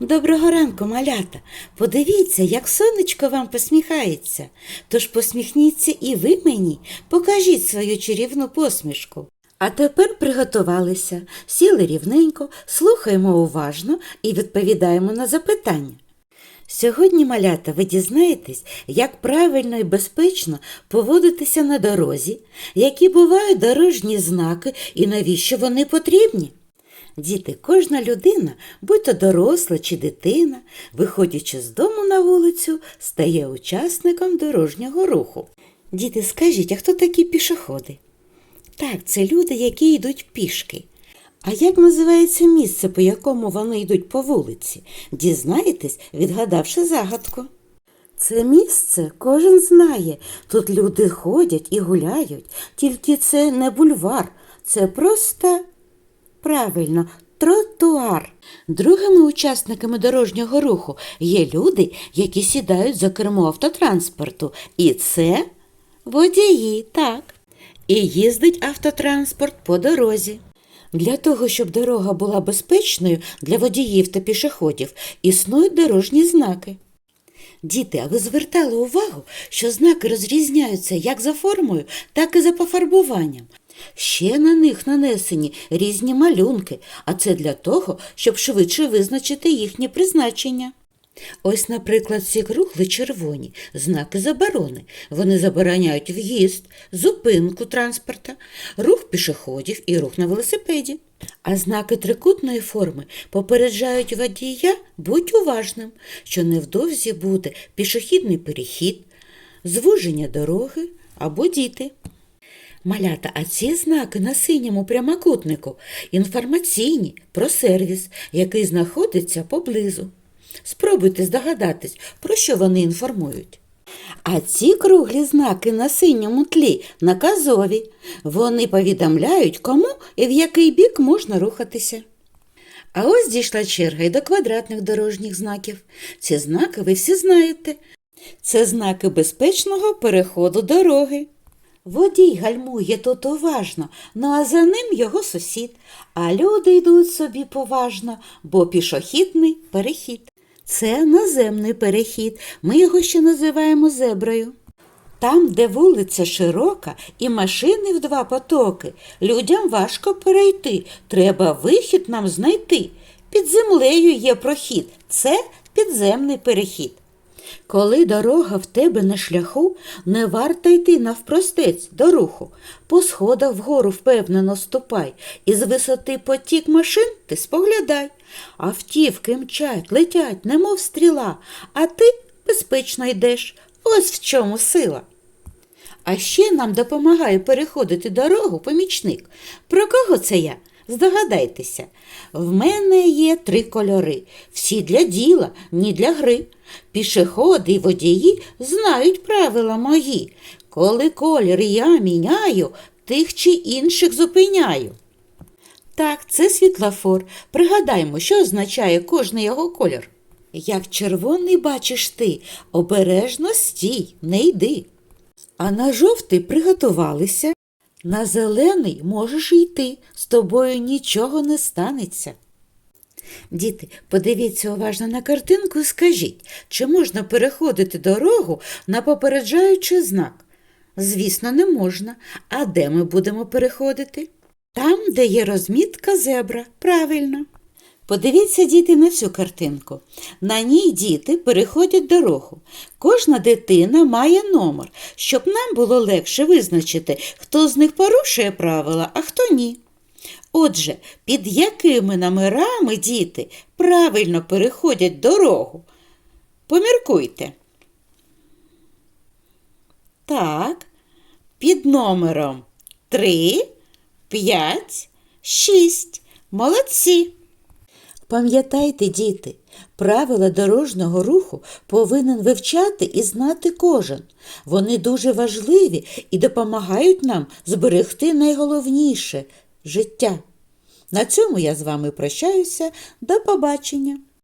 Доброго ранку, малята. Подивіться, як сонечко вам посміхається. Тож посміхніться і ви мені, покажіть свою чарівну посмішку. А тепер приготувалися, сіли рівненько, слухаємо уважно і відповідаємо на запитання. Сьогодні, малята, ви дізнаєтесь, як правильно і безпечно поводитися на дорозі, які бувають дорожні знаки і навіщо вони потрібні. Діти, кожна людина, будь то доросла чи дитина, виходячи з дому на вулицю, стає учасником дорожнього руху. Діти, скажіть, а хто такі пішоходи? Так, це люди, які йдуть пішки. А як називається місце, по якому вони йдуть по вулиці? Дізнаєтесь, відгадавши загадку. Це місце кожен знає. Тут люди ходять і гуляють, тільки це не бульвар, це просто правильно. Тротуар. Другими учасниками дорожнього руху є люди, які сідають за кермо автотранспорту. І це водії, так. І їздить автотранспорт по дорозі. Для того, щоб дорога була безпечною для водіїв та пішоходів, існують дорожні знаки. Діти, а ви звертали увагу, що знаки розрізняються як за формою, так і за пофарбуванням. Ще на них нанесені різні малюнки, а це для того, щоб швидше визначити їхнє призначення. Ось, наприклад, ці кругли червоні знаки заборони. Вони забороняють в'їзд, зупинку транспорта, рух пішоходів і рух на велосипеді. А знаки трикутної форми попереджають водія будь уважним, що невдовзі буде пішохідний перехід, звуження дороги або діти. Малята, а ці знаки на синьому прямокутнику інформаційні про сервіс, який знаходиться поблизу. Спробуйте здогадатись, про що вони інформують. А ці круглі знаки на синьому тлі наказові. Вони повідомляють, кому і в який бік можна рухатися. А ось дійшла черга й до квадратних дорожніх знаків. Ці знаки ви всі знаєте. Це знаки безпечного переходу дороги. Водій гальмує тут уважно, ну а за ним його сусід, а люди йдуть собі поважно, бо пішохідний перехід. Це наземний перехід, ми його ще називаємо зеброю. Там, де вулиця широка і машини в два потоки, людям важко перейти, треба вихід нам знайти. Під землею є прохід, це підземний перехід. Коли дорога в тебе на шляху, не варто йти навпростець до руху. По сходах вгору впевнено ступай, і з висоти потік машин ти споглядай. Автівки мчать, летять, немов стріла, а ти безпечно йдеш. Ось в чому сила. А ще нам допомагає переходити дорогу помічник. Про кого це я? Здогадайтеся, в мене є три кольори, всі для діла, ні для гри. Пішоходи й водії знають правила мої. Коли колір я міняю, тих чи інших зупиняю. Так, це світлофор. Пригадаймо, що означає кожний його колір. Як червоний бачиш ти, обережно стій, не йди. А на жовтий приготувалися. На зелений можеш йти, з тобою нічого не станеться. Діти, подивіться уважно на картинку і скажіть, чи можна переходити дорогу на попереджаючий знак? Звісно, не можна. А де ми будемо переходити? Там, де є розмітка зебра, правильно. Подивіться, діти, на цю картинку. На ній діти переходять дорогу. Кожна дитина має номер, щоб нам було легше визначити, хто з них порушує правила, а хто ні. Отже, під якими номерами діти правильно переходять дорогу? Поміркуйте. Так, під номером 3, 5, 6. Молодці. Пам'ятайте, діти, правила дорожнього руху повинен вивчати і знати кожен. Вони дуже важливі і допомагають нам зберегти найголовніше життя. На цьому я з вами прощаюся. До побачення!